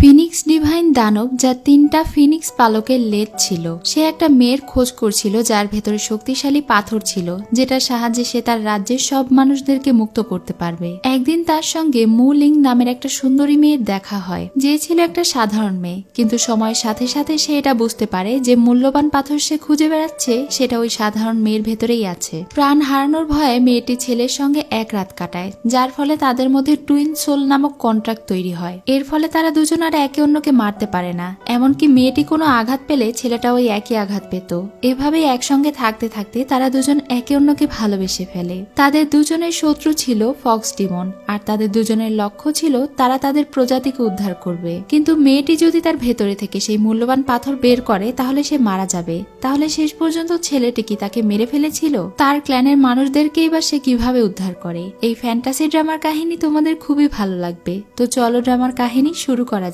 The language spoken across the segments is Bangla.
ফিনিক্স ডিভাইন দানব যার তিনটা ফিনিক্স পালকের লেজ ছিল। সে একটা মেয়ের খোঁজ করছিল, যার ভেতরে শক্তিশালী পাথর ছিল, যেটার সাহায্যে সে তার রাজ্যের সব মানুষদেরকে মুক্ত করতে পারবে। একদিন তার সঙ্গে মু লিং নামের একটা সুন্দরী মেয়ের দেখা হয়, যে ছিল একটা সাধারণ মেয়ে। কিন্তু সময়ের সাথে সাথে সে এটা বুঝতে পারে যে মূল্যবান পাথর সে খুঁজে বেড়াচ্ছে, সেটা ওই সাধারণ মেয়ের ভেতরেই আছে। প্রাণ হারানোর ভয়ে মেয়েটি ছেলের সঙ্গে এক রাত কাটায়, যার ফলে তাদের মধ্যে টুইন সোল নামক কন্ট্রাক্ট তৈরি হয়। এর ফলে তারা দুজন আর একে অন্যকে মারতে পারে না, এমনকি মেয়েটি কোনো আঘাত পেলে ছেলেটা ওই একই আঘাত পেত। এভাবেই একসঙ্গে থাকতে থাকতে তারা দুজন একে অন্যকে ভালোবেসে ফেলে। তাদের দুজনের শত্রু ছিল ফক্স ডিমন, আর তাদের দুজনের লক্ষ্য ছিল তারা তাদের প্রজাতিকে উদ্ধার করবে। কিন্তু মেয়েটি যদি তার ভেতরে থেকে সেই মূল্যবান পাথর বের করে, তাহলে সে মারা যাবে। তাহলে শেষ পর্যন্ত ছেলেটি কি তাকে মেরে ফেলেছিল? তার ক্ল্যানের মানুষদেরকে এবার সে কীভাবে উদ্ধার করে? এই ফ্যান্টাসি ড্রামার কাহিনী তোমাদের খুবই ভালো লাগবে। তো চলো ড্রামার কাহিনী শুরু করা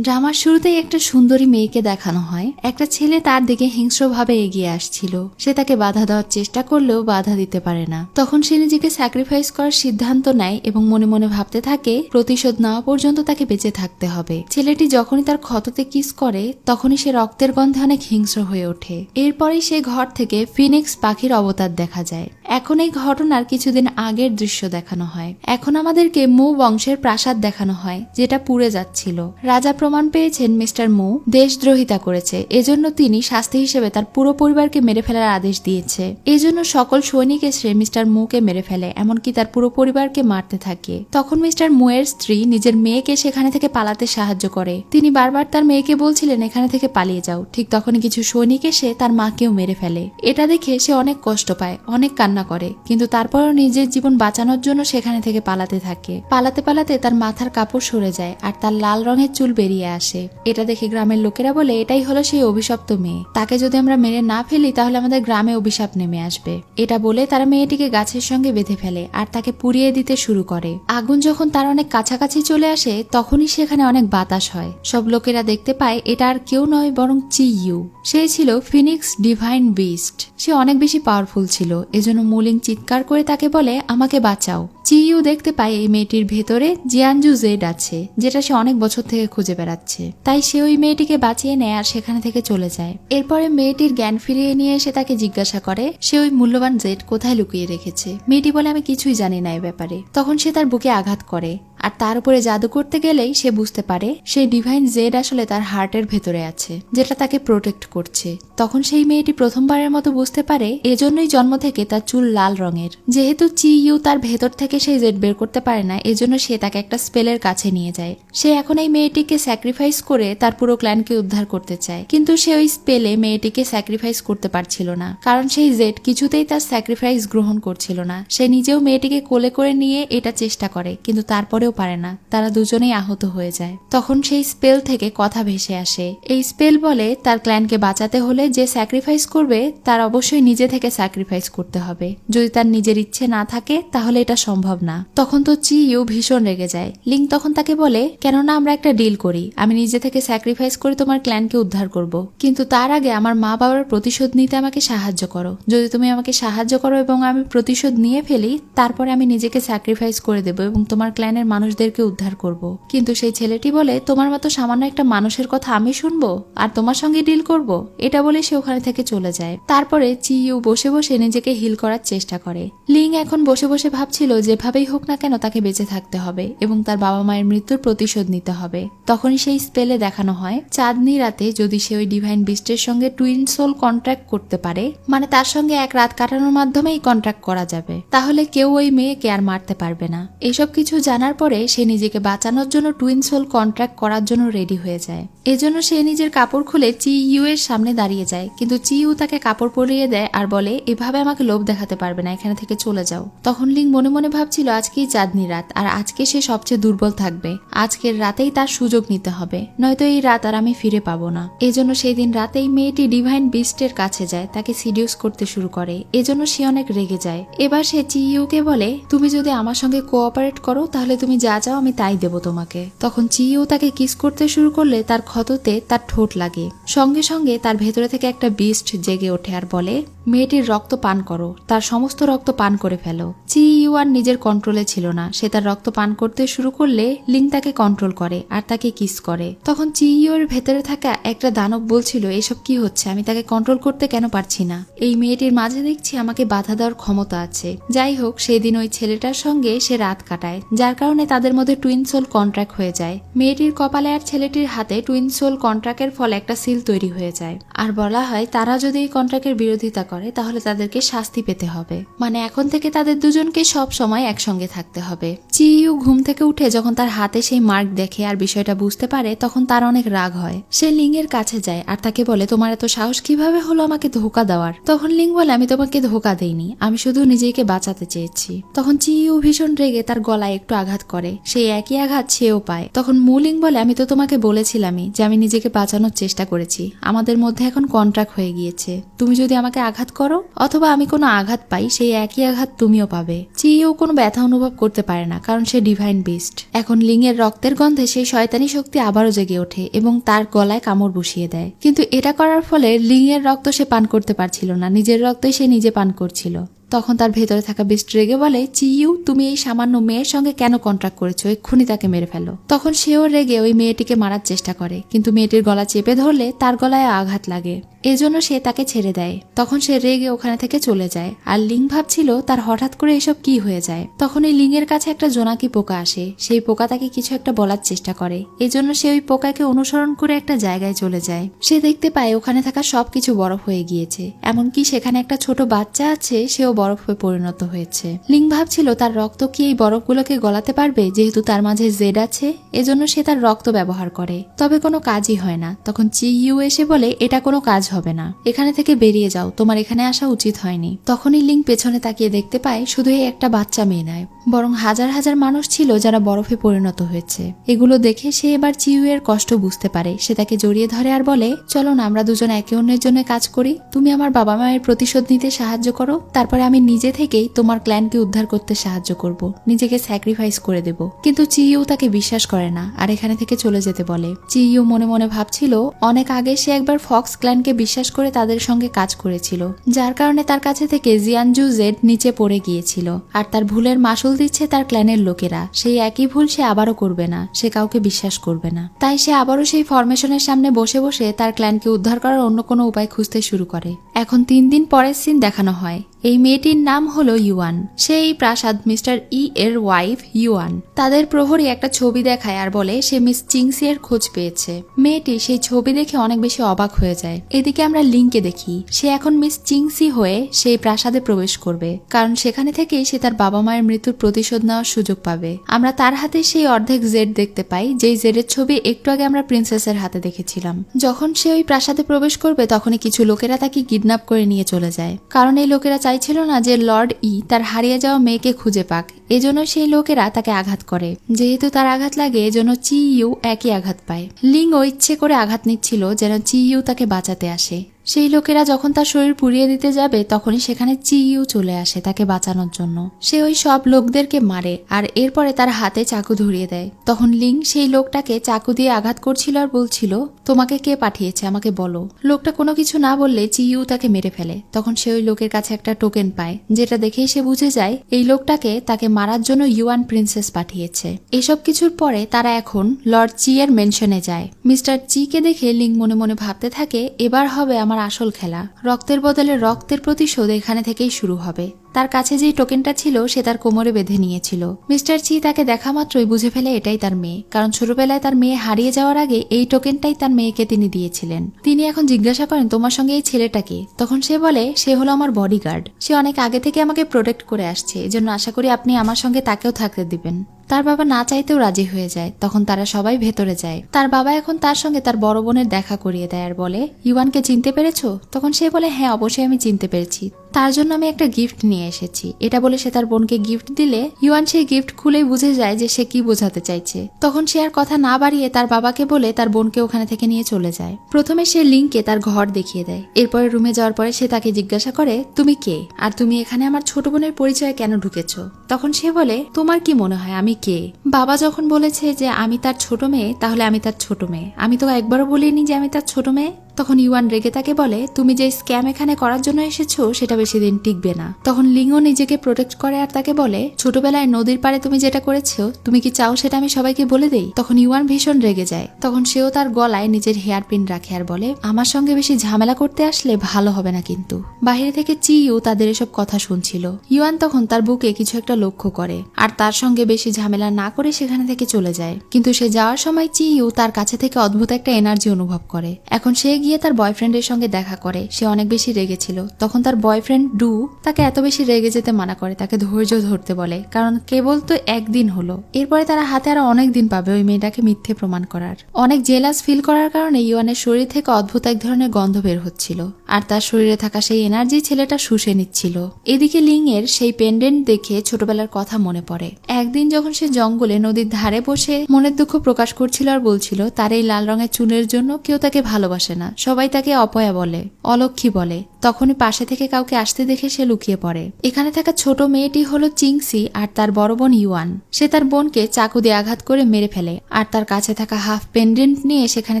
ড্রামার শুরুতেই একটা সুন্দরী মেয়েকে দেখানো হয়। একটা ছেলে তার দিকে হিংস্রভাবে এগিয়ে আসছিল। সে তাকে বাধা দেওয়ার চেষ্টা করলেও বাধা দিতে পারে না। তখন সে নিজেকে স্যাক্রিফাইস করার সিদ্ধান্ত নেয় এবং মনে মনে ভাবতে থাকে, প্রতিশোধ নেওয়া পর্যন্ত তাকে বেঁচে থাকতে হবে। ছেলেটি যখনই তার ক্ষততে কিস করে, তখনই সে রক্তের গন্ধে অনেক হিংস্র হয়ে ওঠে। এরপরেই সে ঘর থেকে ফিনিক্স পাখির অবতার দেখা যায়। এখন এই ঘটনার কিছুদিন আগের দৃশ্য দেখানো হয়। এখন আমাদেরকে মু বংশের প্রাসাদ দেখানো হয়, যেটা পুড়ে যাচ্ছিল। রাজা প্রমাণ পেয়েছেন মিস্টার মু, দেশদ্রোহিতা করেছে। এজন্য তিনি শাস্তি হিসেবে তার পুরো পরিবারকে মেরে ফেলার আদেশ দিয়েছে। এজন্য সকল সৈনিক এসে মিস্টার মুকে মেরে ফেলে, এমনকি তার পুরো পরিবারকে মারতে থাকে। তখন মিস্টার মুয়ের স্ত্রী নিজের মেয়েকে সেখানে থেকে পালাতে সাহায্য করে। তিনি বারবার তার মেয়েকে বলছিলেন, এখানে থেকে পালিয়ে যাও। ঠিক তখন কিছু সৈনিক এসে তার মাকেও মেরে ফেলে। এটা দেখে সে অনেক কষ্ট পায়, অনেক কান্না করে। কিন্তু তারপরও নিজের জীবন বাঁচানোর জন্য সেখানে থেকে পালাতে থাকে। পালাতে পালাতে তার মাথার কাপড় সরে যায় আর তার লাল রঙের চুল বেরিয়ে আসে। এটা দেখে গ্রামের লোকেরা বলে, এটাই হলো সেই অভিশপ্ত মেয়ে। তাকে যদি আমরা মেরে না ফেলি, তাহলে আমাদের গ্রামে অভিশাপ নেমে আসবে। এটা বলে তারা মেয়েটিকে গাছের সঙ্গে বেঁধে ফেলে আর তাকে পুড়িয়ে দিতে শুরু করে। আগুন যখন তার অনেক কাছাকাছি চলে আসে, তখনই সেখানে অনেক বাতাস হয়। সব লোকেরা দেখতে পায়, এটা আর কেউ নয়, বরং চি ইউ সে ছিল ফিনিক্স ডিভাইন বিস্ট। সে অনেক বেশি পাওয়ারফুল ছিল। এজন্য মুলিং চিৎকার করে তাকে বলে, আমাকে বাঁচাও। চিইউ দেখতে পায় এই মেয়েটির ভেতরে জিয়ানজু জেড আছে, যেটা সে অনেক বছর থেকে খুঁজে বেড়াচ্ছে। তাই সে ওই মেয়েটিকে বাঁচিয়ে নেয় আর সেখানে থেকে চলে যায়। এরপরে মেয়েটির জ্ঞান ফিরিয়ে নিয়ে এসে তাকে জিজ্ঞাসা করে, সে ওই মূল্যবান জেট কোথায় লুকিয়ে রেখেছে? মেয়েটি বলে, আমি কিছুই জানি না এ ব্যাপারে। তখন সে তার বুকে আঘাত করে। আর তার উপরে জাদু করতে গেলেই সে বুঝতে পারে সেই ডিভাইন জেড আসলে তার হার্টের ভেতরে আছে, যেটা তাকে প্রোটেক্ট করছে। তখন সেই মেয়েটি প্রথমবারের মতো বুঝতে পারে এজন্যই জন্ম থেকে তার চুল লাল রঙের। যেহেতু চি ইউ তার ভেতর থেকে সেই জেড বের করতে পারে না, এজন্য সে তাকে একটা স্পেলের কাছে নিয়ে যায়। সে এখন এই মেয়েটিকে স্যাক্রিফাইস করে তার পুরো ক্ল্যানকে উদ্ধার করতে চায়। কিন্তু সে ওই স্পেলে মেয়েটিকে স্যাক্রিফাইস করতে পারছিল না, কারণ সেই জেড কিছুতেই তার স্যাক্রিফাইস গ্রহণ করছিল না। সে নিজেও মেয়েটিকে কোলে করে নিয়ে এটা চেষ্টা করে, কিন্তু তারপরেও পারে না, তারা দুজনেই আহত হয়ে যায়। তখন সেই স্পেল থেকে কথা ভেসে আসে। এই স্পেল বলে তার ক্ল্যানকে বাঁচাতে হলে যে স্যাক্রিফাইস করবে, তার অবশ্যই নিজে থেকে স্যাক্রিফাইস করতে হবে। যদি তার নিজের ইচ্ছে না থাকে, তাহলে এটা সম্ভব না। তখন তো চি ইউ ভীষণ রেগে যায়। লিং তখন তাকে বলে, কেননা আমরা একটা ডিল করি। আমি নিজে থেকে স্যাক্রিফাইস করে তোমার ক্ল্যানকে উদ্ধার করব। কিন্তু তার আগে আমার মা বাবার প্রতিশোধ নিতে আমাকে সাহায্য করো। যদি তুমি আমাকে সাহায্য করো এবং আমি প্রতিশোধ নিয়ে ফেলি, তারপরে আমি নিজেকে স্যাক্রিফাইস করে দেবো এবং তোমার ক্ল্যানের মানুষদেরকে উদ্ধার করব। কিন্তু সেই ছেলেটি বলে, তোমার মতো সামান্য একটা মানুষের কথা আমি শুনব? আর তোমার সঙ্গে ডিল করব? এটা বলে সে ওখানে থেকে চলে যায়। তারপরে চিইউ বসে বসে নিজেকে হিল করার চেষ্টা করে। লিং এখন বসে বসে ভাবছিল, যেভাবেই হোক না কেন তাকে বেঁচে থাকতে হবে এবং তার বাবা মায়ের মৃত্যুর প্রতিশোধ নিতে হবে। তখনই সেই স্পেলে দেখানো হয়, চাঁদনি রাতে যদি সে ওই ডিভাইন বিস্টের সঙ্গে টুইন সোল কন্ট্রাক্ট করতে পারে মানে তার সঙ্গে এক রাত কাটানোর মাধ্যমেই কন্ট্রাক্ট করা যাবে, তাহলে কেউ ওই মেয়েকে আর মারতে পারবে না। এসব কিছু জানার পরে সে নিজেকে বাঁচানোর জন্য টুইন সোল কন্ট্রাক্ট করার জন্য রেডি হয়ে যায়। এজন্য সে নিজের কাপড় খুলে চি ইউ এর সামনে দাঁড়িয়ে যায়, কিন্তু চি ইউ তাকে কাপড় পরিয়ে দেয় আর বলে, এভাবে আমাকে লোভ দেখাতে পারবে না, এখানে থেকে চলে যাও। তখন লিং মনে মনে ভাবছিল, আজকেই চাঁদনি রাত, আর আজকে সে সবচেয়ে দুর্বল থাকবে। আজকের রাতেই তার সুযোগ নিতে হবে, নয়তো এই রাত আর আমি ফিরে পাবো না। এজন্য সেই দিন রাতেই মেয়েটি ডিভাইন বিস্টের কাছে যায়, তাকে সিডিউস করতে শুরু করে। এজন্য সে অনেক রেগে যায়। এবার সে চিইউকে বলে, তুমি যদি আমার সঙ্গে কোঅপারেট করো, তাহলে তুমি যা চাও আমি তাই দেব তোমাকে। তখন চিও তাকে কিস করতে শুরু করলে তার ক্ষততে তার ঠোঁট লাগে। সঙ্গে সঙ্গে তার ভেতরে থেকে একটা বিস্ট জেগে ওঠে আর বলে মেয়েটির রক্ত পান করো, তার সমস্ত রক্ত পান করে ফেলো। চি ইউয়ান নিজের কন্ট্রোলে ছিল না। সে তার রক্ত পান করতে শুরু করলে লিং তাকে কন্ট্রোল করে আর তাকে কিস করে। তখন চি ইউর ভেতরে থাকা একটা দানব বলছিল, এসব কি হচ্ছে? আমি তাকে কন্ট্রোল করতে কেন পারছি না? এই মেয়েটির মাঝে দেখছি আমাকে বাধা দেওয়ার ক্ষমতা আছে। যাই হোক, সেদিন ওই ছেলেটার সঙ্গে সে রাত কাটায়, যার কারণে তাদের মধ্যে টুইন সোল কন্ট্রাক্ট হয়ে যায়। মেয়েটির কপালে আর ছেলেটির হাতে টুইন সোল কন্ট্রাক্টের ফলে একটা সিল তৈরি হয়ে যায়। আর বলা হয়, তারা যদি এই কন্ট্রাক্টের বিরোধিতা করে তাহলে তাদেরকে শাস্তি পেতে হবে। মানে এখন থেকে তাদের দুজনকে সব সময় একসঙ্গে থাকতে হবে। চিইউ ঘুম থেকে উঠে যখন তার হাতে সেই মার্ক দেখে আর বিষয়টা বুঝতে পারে, তখন তার অনেক রাগ হয়। সে লিংয়ের কাছে যায় আর তাকে বলে, তোমার এত সাহস কীভাবে হলো আমাকে ধোকা দেওয়ার? তখন লিং বলে, আমি তোমাকে ধোকা দেইনি, আমি শুধু নিজেকে বাঁচাতে চেয়েছি। তখন চিইউ ভীষণ রেগে তার গলায় একটু আঘাত করে। সেই একই আঘাত সেও পায়। তখন মুলিং বলে, আমি তো তোমাকে বলেছিলামই যে আমি নিজেকে বাঁচানোর চেষ্টা করেছি। আমাদের মধ্যে এখন কন্ট্রাক্ট হয়ে গিয়েছে। তুমি যদি আমাকে আঘাত করো, অথবা আমি কোনো আঘাত পাই, সেই একই আঘাত তুমিও পাবে। চিইও কোনো ব্যথা অনুভব করতে পারে না, কারণ সে ডিভাইন বিস্ট এখন লিংয়ের রক্তের গন্ধে সেই শয়তানি শক্তি আবারও জেগে ওঠে এবং তার গলায় কামড় বসিয়ে দেয়। কিন্তু এটা করার ফলে লিংয়ের রক্ত সে পান করতে পারছিল না, নিজের রক্তই সে নিজে পান করছিল। তখন তার ভেতরে থাকা বিস্ট রেগে বলে চিইউ তুমি এই সামান্য মেয়ের সঙ্গে কেন কন্ট্রাক্ট করেছ? এক্ষুনি তাকে মেরে ফেলো। তখন সেও রেগে ওই মেয়েটিকে মারার চেষ্টা করে, কিন্তু মেয়েটির গলা চেপে ধরলে তার গলায় আঘাত লাগে। এজন্য সে তাকে ছেড়ে দেয়। তখন সে রেগে ওখানে থেকে চলে যায়। আর লিং ভাবছিল তার হঠাৎ করে এসব কি হয়ে যায়। তখন এই লিংয়ের কাছে একটা জোনাকি পোকা আসে। সেই পোকা তাকে কিছু একটা বলার চেষ্টা করে। এজন্য সে ওই পোকাকে অনুসরণ করে একটা জায়গায় চলে যায়। সে দেখতে পায় ওখানে থাকা সবকিছু বরফ হয়ে গিয়েছে। এমনকি সেখানে একটা ছোট বাচ্চা আছে, সেও বরফ হয়ে পরিণত হয়েছে। লিং ভাবছিল তার রক্ত কি এই বরফগুলোকে গলাতে পারবে? যেহেতু তার মাঝে জেড আছে, এজন্য সে তার রক্ত ব্যবহার করে। তবে কোনো কাজই হয় না। তখন চি ইউ এসে বলে, এটা কোনো কাজ হবে না। এখানে থেকে বেরিয়ে যাও, তোমার এখানে আসা উচিত হয়নি। তখনই লিং পেছনে তাকিয়ে দেখতে পায়, শুধু এই একটা বাচ্চা মেয়ে নয়, বরং হাজার হাজার মানুষ ছিল যারা বরফে পরিণত হয়েছে। এগুলো দেখে সে এবার চিউ এর কষ্ট বুঝতে পারে। সে তাকে জড়িয়ে ধরে আর বলে, চলো না, আমরা দুজন একে অন্যের জন্য কাজ করি। তুমি আমার বাবা মায়ের প্রতিশোধ নিতে সাহায্য করো। তারপরে আমি নিজে থেকেই তোমার ক্ল্যানকে উদ্ধার করতে সাহায্য করব। নিজেকে স্যাক্রিফাইস করে দেব। কিন্তু চিইউ তাকে বিশ্বাস করে না, আর এখানে থেকে চলে যেতে বলে। চিইউ মনে মনে ভাবছিল, অনেক আগে সে একবার ফক্স ক্ল্যানকে বিশ্বাস করে তাদের সঙ্গে কাজ করেছিল, যার কারণে তার কাছে থেকে জিয়ানজু জেড নিচে পড়ে গিয়েছিল। আর তার ভুলের মাসুল দিচ্ছে তার ক্ল্যানের লোকেরা। সেই একই ভুল সে আবারও করবে না, সে কাউকে বিশ্বাস করবে না। তাই সে আবারও সেই ফরমেশনের সামনে বসে বসে তার ক্ল্যানকে উদ্ধার করার অন্য কোনো উপায় খুঁজতে শুরু করে। এখন তিন দিন পরের সিন দেখানো হয়। এই মেয়েটির নাম হলো ইউয়ান। সেই প্রাসাদ মিস্টার ই এর ওয়াইফ ইউয়ান। তাদের প্রহরী একটা ছবি দেখায় আর বলে, সে মিস চিংসি এর খোঁজ পেয়েছে। মেয়েটি সেই ছবি দেখে অনেক বেশি অবাক হয়ে যায়। এদিকে আমরা লিংকে দেখি। সে এখন মিস চিংসি হয়ে সেই প্রাসাদে প্রবেশ করবে। কারণ সেখানে থেকেই সে তার বাবা মায়ের মৃত্যুর প্রতিশোধ নেওয়ার সুযোগ পাবে। আমরা তার হাতে সেই অর্ধেক জেড দেখতে পাই, যেই জেডের ছবি একটু আগে আমরা প্রিন্সেসের হাতে দেখেছিলাম। যখন সে ওই প্রাসাদে প্রবেশ করবে, তখনই কিছু লোকেরা তাকে কিডন্যাপ করে নিয়ে চলে যায়। কারণ এই লোকেরা চাইছিল না যে লর্ড ই তার হারিয়ে যাওয়া মেয়েকে খুঁজে পাক। এজন্য সেই লোকেরা তাকে আঘাত করে। যেহেতু তার আঘাত লাগে, এজন্য চি ইউ একই আঘাত পায়। লিং ও ইচ্ছে করে আঘাত নিচ্ছিল যেন চি ইউ তাকে বাঁচাতে আসে। সেই লোকেরা যখন তার শরীর পুড়িয়ে দিতে যাবে, তখনই সেখানে চিইউ চলে আসে তাকে বাঁচানোর জন্য। সে ওই সব লোকদেরকে মারে আর এরপরে তার হাতে চাকু ধরিয়ে দেয়। তখন লিং সেই লোকটাকে চাকু দিয়ে আঘাত করছিল আর বলছিল, তোমাকে কে পাঠিয়েছে? আমাকে বলো। লোকটা কোনো কিছু না বললে চিইউ তাকে মেরে ফেলে। তখন সে ওই লোকের কাছে একটা টোকেন পায়, যেটা দেখেই সে বুঝে যায়, এই লোকটাকে তাকে মারার জন্য ইউয়ান প্রিন্সেস পাঠিয়েছে। এসব কিছুর পরে তারা এখন লর্ড চি এর মেনশনে যায়। মিস্টার চি কে দেখে লিং মনে মনে ভাবতে থাকে, এবার হবে আমার আসল খেলা। রক্তের বদলে রক্তের প্রতিশোধ এখানে থেকেই শুরু হবে। তার কাছে যেই টোকেনটা ছিল, সে তার কোমরে বেঁধে নিয়েছিল। মিস্টার চি তাকে দেখা মাত্রই বুঝে ফেলে এটাই তার মেয়ে, কারণ ছোটবেলায় তার মেয়ে হারিয়ে যাওয়ার আগে এই টোকেনটাই তার মেয়েকে তিনি দিয়েছিলেন। তিনি এখন জিজ্ঞাসা করেন, তোমার সঙ্গে এই ছেলেটাকে তখন সে বলে, সে হলো আমার বডিগার্ড সে অনেক আগে থেকে আমাকে প্রোটেক্ট করে আসছে। এজন্য আশা করি আপনি আমার সঙ্গে তাকেও থাকতে দিবেন। তার বাবা না চাইতেও রাজি হয়ে যায়। তখন তারা সবাই ভেতরে যায়। তার বাবা এখন তার সঙ্গে তার বড় বোনের দেখা করিয়ে দেয় আর বলে, ইউয়ানকে চিনতে পেরেছ? তখন সে বলে হ্যাঁ অবশ্যই আমি চিনতে পেরেছি। তার জন্য আমি একটা গিফট নিয়ে এসেছি। এটা বলে সে তার বোনকে গিফট দিলে, ইউয়ান সেই গিফট খুলেই বুঝে যায় যে সে কি বোঝাতে চাইছে। তখন সে আর কথা না বাড়িয়ে তার বাবাকে বলে তার বোনকে ওখানে থেকে নিয়ে চলে যায়। প্রথমে সে লিংকে তার ঘর দেখিয়ে দেয়। এরপরে রুমে যাওয়ার পরে সে তাকে জিজ্ঞাসা করে, তুমি কে? আর তুমি এখানে আমার ছোট বোনের পরিচয় কেন ঢুকেছো? তখন সে বলে, তোমার কি মনে হয়, আমি কে? বাবা যখন বলেছে যে, আমি তার ছোট মেয়ে, তাহলে আমি তার ছোট মেয়ে। আমি তো একবারও বলিনি যে আমি তার ছোট মেয়ে। তখন ইউয়ান রেগে তাকে বলে, তুমি যে স্ক্যাম এখানে করার জন্য এসেছ, সেটা বেশি দিন টিকবে না। তখন লিঙ্গও নিজেকে প্রোটেক্ট করে আর তাকে বলে, ছোটবেলায় নদীর পাড়ে তুমি যেটা করেছ, তুমি কি চাও সেটা আমি সবাইকে বলে দেই? তখন ইউয়ান ভীষণ রেগে যায়। তখন সেও তার গলায় নিজের হেয়ার পিন রাখে আর বলে, আমার সঙ্গে বেশি ঝামেলা করতে আসলে ভালো হবে না কিন্তু। বাইরে থেকে চি ইউ তাদের এসব কথা শুনছিল। ইউয়ান তখন তার বুকে কিছু একটা লক্ষ্য করে, আর তার সঙ্গে বেশি ঝামেলা না করে সেখানে থেকে চলে যায়। কিন্তু সে যাওয়ার সময় চি ইউ তার কাছে থেকে অদ্ভুত একটা এনার্জি অনুভব করে। এখন সে গিয়ে তার বয়ফ্রেন্ডের সঙ্গে দেখা করে, সে অনেক বেশি রেগেছিল তখন তার বয়ফ্রেন্ড ডু তাকে এত বেশি রেগে যেতে মানা করে, তাকে ধৈর্য ধরতে বলে, কারণ কেবল তো একদিন হলো। এরপরে তারা হাতে আরও অনেক দিন পাবে ওই মেয়েটাকে মিথ্যে প্রমাণ করার। অনেক জেলাস ফিল করার কারণে ইউয়ানের শরীর থেকে অদ্ভুত এক ধরনের গন্ধ বের হচ্ছিল। আর তার শরীরে থাকা সেই এনার্জি ছেলেটা শুষে নিচ্ছিল। এদিকে লিং এর সেই পেন্ডেন্ট দেখে ছোটবেলার কথা মনে পড়ে। একদিন যখন সে জঙ্গলে নদীর ধারে বসে মনের দুঃখ প্রকাশ করছিল আর বলছিল, তার এই লাল রঙের চুলের জন্য কেউ তাকে ভালোবাসে না। সবাই তাকে অপয়া বলে, অলক্ষী বলে। তখনই পাশে থেকে কাউকে আসতে দেখে সে লুকিয়ে পড়ে। এখানে থাকা ছোট মেয়েটি হলো চিংসি আর তার বড় বোন ইউয়ান। সে তার বোনকে চাকু দিয়ে আঘাত করে মেরে ফেলে আর তার কাছে থাকা হাফ পেন্ডেন্ট নিয়ে সেখানে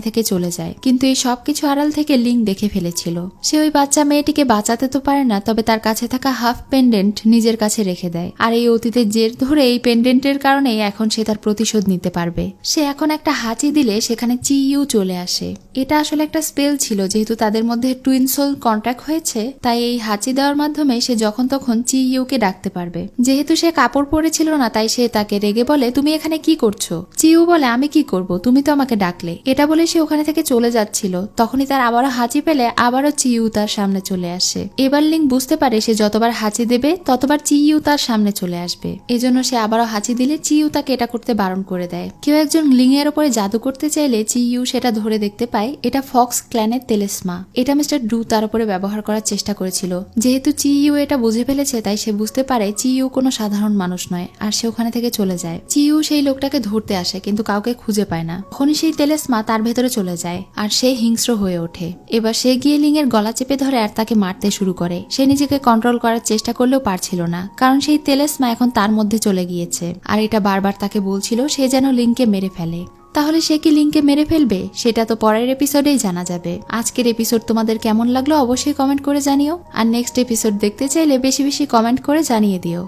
থেকে চলে যায়। কিন্তু এই সবকিছু আড়াল থেকে লিং দেখে ফেলেছিল। সে ওই বাচ্চা মেয়েটিকে বাঁচাতে তো পারে না, তবে তার কাছে থাকা হাফ পেন্ডেন্ট নিজের কাছে রেখে দেয়। আর এই অতীতের জের ধরে এই পেন্ডেন্টের কারণেই এখন সে তার প্রতিশোধ নিতে পারবে। সে এখন একটা হাঁচি দিলে সেখানে চি ইউ চলে আসে। এটা আসলে একটা স্পেল ছিল, যেহেতু তাদের মধ্যে টুইন সোল কন্ট্যাক্ট হয়েছে, তাই এই হাঁচি দেওয়ার মাধ্যমে সে যখন তখন চি ইউকে ডাকতে পারবে। যেহেতু সে কাপড় পরেছিল না, তাই সে তাকে রেগে বলে, তুমি এখানে কি করছ? চিউ বলে, আমি কি করব? তুমি তো আমাকে ডাকলে। এটা বলে সে ওখানে থেকে চলে যাচ্ছিল। তখনই তার আবারও হাঁচি পেলে আবারও চিউ তার সামনে চলে আসে। এবার লিং বুঝতে পারে সে যতবার হাঁচি দেবে, ততবার চিউ তার সামনে চলে আসবে। এজন্য সে আবারও হাঁচি দিলে চিউ তাকে এটা করতে বারণ করে দেয়। কেউ একজন লিং এর উপরে জাদু করতে চাইলে চিউ সেটা ধরে দেখতে পায়, এটা ফক্স ক্ল্যানের তেলেসমা। এটা মিস্টার ডু তার উপরে ব্যবহার করার চেষ্টা করেছিল। যেহেতু চিইউ এটা বুঝে ফেলেছে, তাই সে বুঝতে পারে চিইউ কোনো সাধারণ মানুষ নয়, আর সে ওখানে থেকে চলে যায়। চিইউ সেই লোকটাকে ধরতে আসে, কিন্তু কাউকে খুঁজে পায় না। তখনই সেই তেলেসমা তার ভেতরে চলে যায়, আর সে হিংস্র হয়ে ওঠে। এবার সে গিয়ে লিং এর গলা চেপে ধরে আর তাকে মারতে শুরু করে। সে নিজেকে কন্ট্রোল করার চেষ্টা করলেও পারছিল না, কারণ সেই তেলেসমা এখন তার মধ্যে চলে গিয়েছে। আর এটা বারবার তাকে বলছিল, সে যেন লিঙ্কে মেরে ফেলে। তাহলে সে কি লিঙ্কে মেরে ফেলবে? সেটা তো পরের এপিসোডেই জানা যাবে। আজকের এপিসোড তোমাদের কেমন লাগল অবশ্যই কমেন্ট করে জানিও। আর নেক্সট এপিসোড দেখতে চাইলে বেশি বেশি কমেন্ট করে জানিয়ে দিও।